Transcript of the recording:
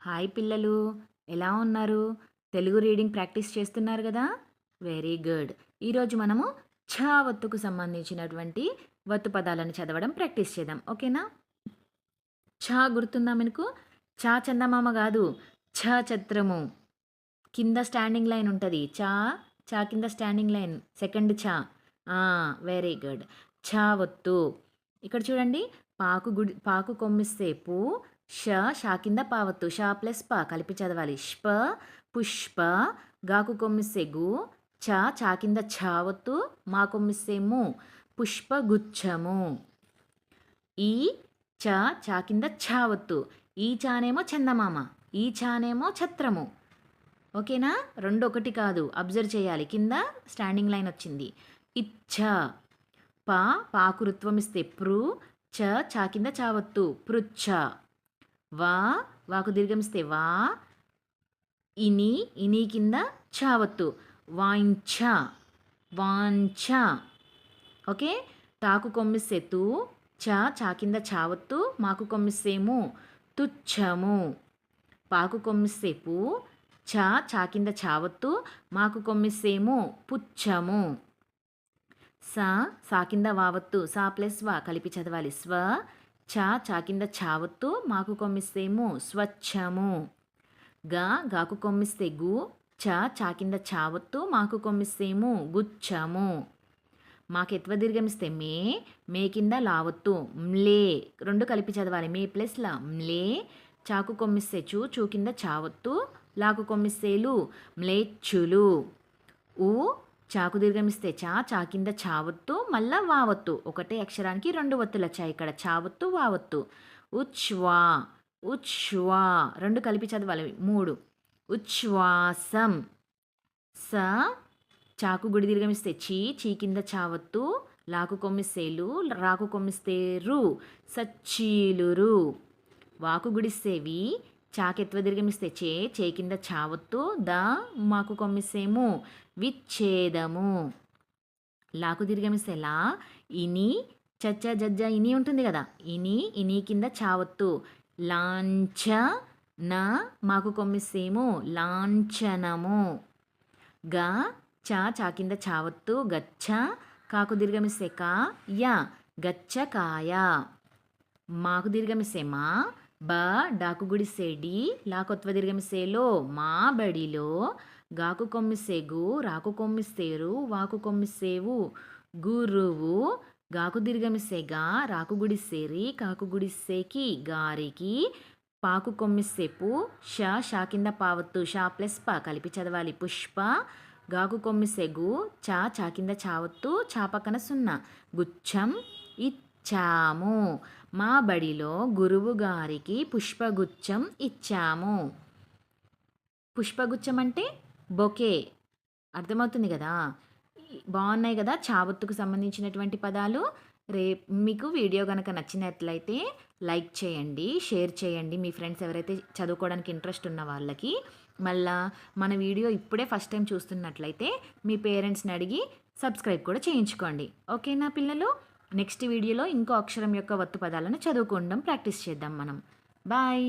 Hi పిల్లలు ఎలా ఉన్నారు? తెలుగు రీడింగ్ ప్రాక్టీస్ చేస్తున్నారు కదా? Very good. ఈరోజు మనము ఛ ఒత్తుకు సంబంధించినటువంటి వత్తు పదాలను చదవడం ప్రాక్టీస్ చేద్దాం. ఓకేనా? ఛ గుర్తుందా మనకు? ఛ చందమామ కాదు ఛ ఛత్రము. కింద స్టాండింగ్ లైన్ ఉంటుంది. ఛా చా కింద స్టాండింగ్ లైన్. సెకండ్ చా వెరీ గుడ్. ఛ ఒత్తు ఇక్కడ చూడండి పాకు గుడి పాకు కొమ్మిస్తే పూ ష షా కింద పావత్తు. షా ప్లస్ ప కలిపి చదవాలి. చదవాలిష్ప పుష్ప గాకు కొమ్మిస్తేగు చ చా కింద చావత్తు మా కొమ్మిస్తేము పుష్ప గుచ్చము. ఈ చ చా కింద చావత్తు ఈ చానేమో చందమామ. ఈ చానేమో ఛత్రము. ఓకేనా? రెండు ఒకటి కాదు. అబ్జర్వ్ చేయాలి. కింద స్టాండింగ్ లైన్ వచ్చింది. ఇచ్చ. పా పాకురుత్వం ఇస్తే ప్రు చ చా కింద చావత్తు పృచ్ఛ వా వాకు దీర్ఘమిస్తే వా. ఇని ఇని కింద చావత్తు. వాంఛ వాంఛ. ఓకే? తాకు కొమ్మిస్తే తూ చ చా కింద చావత్తు. మాకు కొమ్మిస్తేము తుచ్చము. పాకు కొమ్మిస్తే పూ చ చా కింద చావత్తు. మాకు కొమ్మిస్తేము పుచ్చము. సా సా కింద వావత్తు. సా ప్లస్ వా కలిపి చదవాలి. స్వ చా చా కింద చావత్తు మాకు కొమ్మిస్తేము స్వచ్ఛము. గా గాకు కొమ్మిస్తే గు చ చా కింద చావత్తు మాకు కొమ్మిస్తేము గుచ్చము. మాకు ఎత్వ దీర్ఘమిస్తే మే మే కింద లావత్తు మ్లే. రెండు కలిపి చదవాలి మే ప్లస్ లా మ్లే. చాకు కొమ్మిస్తే చూ చూ కింద చావత్తు లాకు కొమ్మిస్తేలు మ్లేచ్చులు. ఊ చాకు దీర్ఘమిస్తే చా చా కింద చావత్తు మళ్ళా వావత్తు. ఒకటే అక్షరానికి రెండు వత్తుల చా ఇక్కడ చావత్తు వావత్తు. ఉచ్వా ఉచ్వా రెండు కలిపి చదవాలి. మూడు. ఉచ్ఛ్వాసం స. చాకు గుడి దీర్ఘమిస్తే చీ చీ కింద చావత్తు. లాకు కొమ్మిస్తేలు రాకు కొమ్మిస్తేరు సచ్చీలురు. వాకు గుడిస్తేవి చాకెత్వ దీర్ఘమిస్తే చే చే కింద చావత్తు ద మాకు కొమ్మిస్తేము విచ్ఛేదము. లాకు దీర్ఘమిస్తే లా ఇని చచ్చ జజ్జ ఇని ఉంటుంది కదా. ఇని ఇని కింద చావత్తు. లాంఛ నా మాకు కొమ్మిస్తేము లాంఛనము. గా చా చా కింద చావత్తు గచ్చ కాకు దీర్ఘమిస్తే కా యా గచ్చకాయ మాకు దీర్ఘమిస్తే మా బ డాకు గుడిసే డి లాకొత్వ దీర్ఘమిస్తే మా బడిలో గాకు కొమ్మిసేగు రాకు కొమ్మిస్తేరు వాకు కొమ్మిసేవు గురువు గాకు దీర్ఘమిసేగా రాకు గుడిసేరి కాకు గుడిసేకి గారికి పాకు కొమ్మిసేపు ష షా కింద పావత్తు షా ప్లస్ ప కలిపి చదవాలి పుష్ప గాకు కొమ్మిస్తే చా చా కింద చావత్తు చా పక్కన సున్నా గుచ్చం ఇచ్చాము. మా బడిలో గురువు గారికి పుష్పగుచ్చం ఇచ్చాము. పుష్పగుచ్చం అంటే బొకే. అర్థమవుతుంది కదా? బాగున్నాయి కదా చావత్తుకు సంబంధించినటువంటి పదాలు. రేపు మీకు వీడియో కనుక నచ్చినట్లయితే లైక్ చేయండి షేర్ చేయండి. మీ ఫ్రెండ్స్ ఎవరైతే చదువుకోవడానికి ఇంట్రెస్ట్ ఉన్న వాళ్ళకి మళ్ళా మన వీడియో ఇప్పుడే ఫస్ట్ టైం చూస్తున్నట్లయితే మీ పేరెంట్స్ని అడిగి సబ్స్క్రైబ్ కూడా చేయించుకోండి. ఓకేనా పిల్లలు? నెక్స్ట్ వీడియోలో ఇంకో అక్షరం యొక్క వత్తు పదాలను చదువుకోవడం ప్రాక్టీస్ చేద్దాం మనం. బాయ్